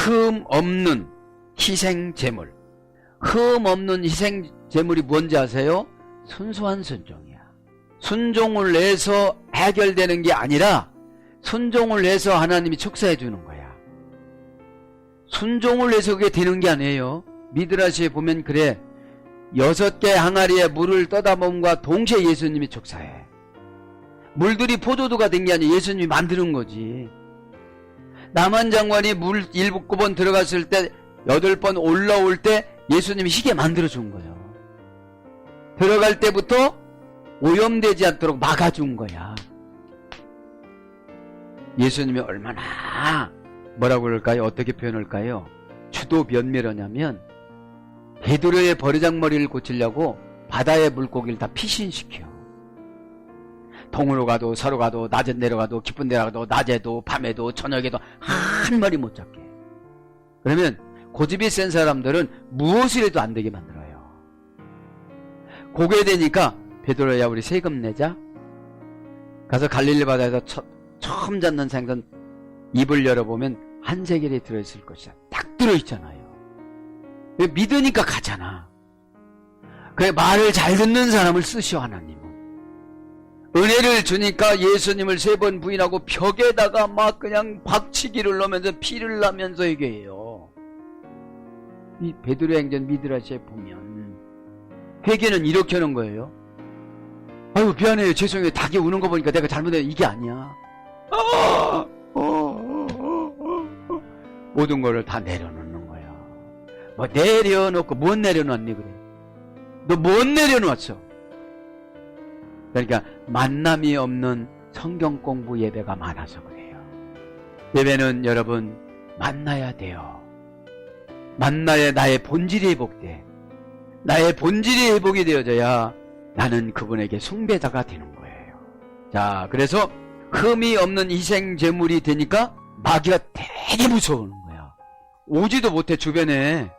흠 없는 희생 제물. 흠 없는 희생 제물이 뭔지 아세요? 순수한 순종이야. 순종을 내서 해결되는 게 아니라 순종을 내서 하나님이 축사해 주는 거야. 순종을 내서 그게 되는 게 아니에요. 미드라시에 보면 그래. 여섯 개 항아리에 물을 떠다 먹음과 동시에 예수님이 축사해. 물들이 포도도가 된 게 아니라 예수님이 만드는 거지. 남한 장관이 물 일곱 번 들어갔을 때 여덟 번 올라올 때 예수님이 희게 만들어 준 거예요. 들어갈 때부터 오염되지 않도록 막아준 거야. 예수님이 얼마나 뭐라고 그럴까요? 어떻게 표현할까요? 주도 면밀하냐면 베드로의 버르장머리를 고치려고 바다의 물고기를 다 피신시켜. 동으로 가도 서로 가도 낮에 내려가도 깊은 데 가도 낮에도 밤에도 저녁에도 한 마리 못 잡게. 그러면 고집이 센 사람들은 무엇을 해도 안 되게 만들어요. 고게 되니까 베드로야 우리 세금 내자. 가서 갈릴리 바다에서 처, 처음 잡는 생선 입을 열어보면 한 세겔이 들어있을 것이다. 딱 들어있잖아요. 왜 믿으니까 가잖아. 그래 말을 잘 듣는 사람을 쓰시오 하나님 은. 은혜를 주니까 예수님을 세 번 부인하고 벽에다가 막 그냥 박치기를 넣으면서 피를 나면서 얘기해요. 이 베드로 행전 미드라시에 보면 회개는 이렇게 하는 거예요. 아유 미안해요 죄송해요 닭이 우는 거 보니까 내가 잘못해 이게 아니야. 모든 거를 다 내려놓는 거야. 뭐 내려놓고 못 내려놨니 그래. 너 못 내려놨어. 그러니까 만남이 없는 성경 공부 예배가 많아서 그래요. 예배는 여러분 만나야 돼요. 만나야 나의 본질이 회복돼. 나의 본질이 회복이 되어져야 나는 그분에게 숭배자가 되는 거예요. 자, 그래서 흠이 없는 희생 제물이 되니까 마귀가 되게 무서워하는 거야. 오지도 못해 주변에